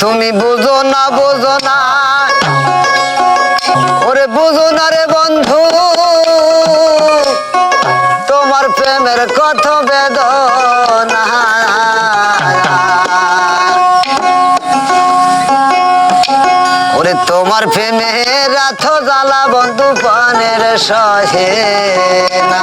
তুমি বুঝো না বুঝো না। ওরে বুঝো না রে বন্ধু। তোমার প্রেমের কত বেদনা। ওরে তোমার প্রেমের রাত জ্বালা বন্ধু পানের সহে না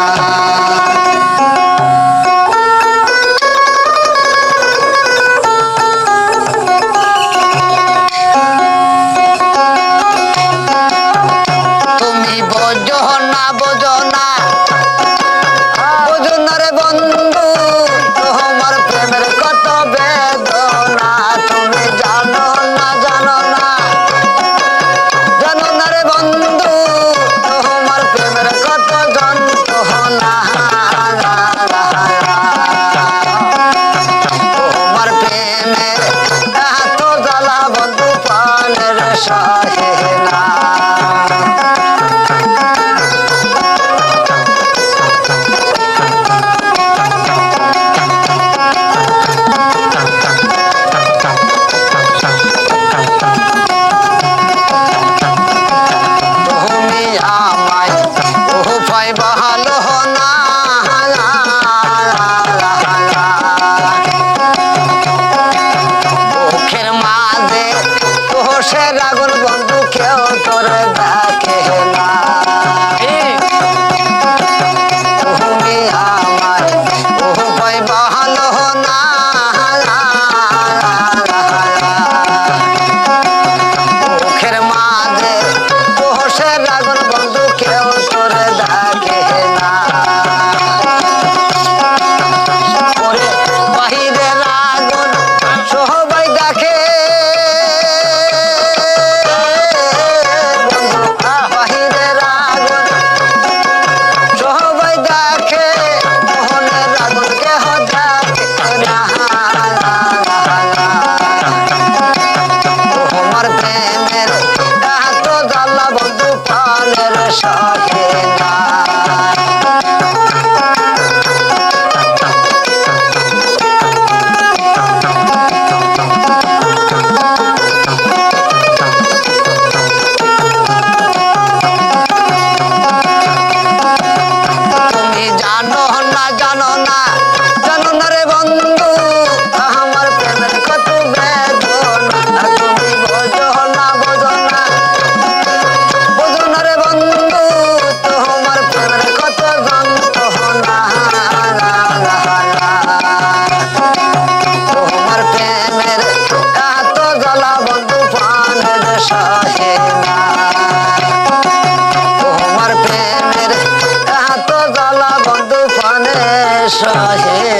সহে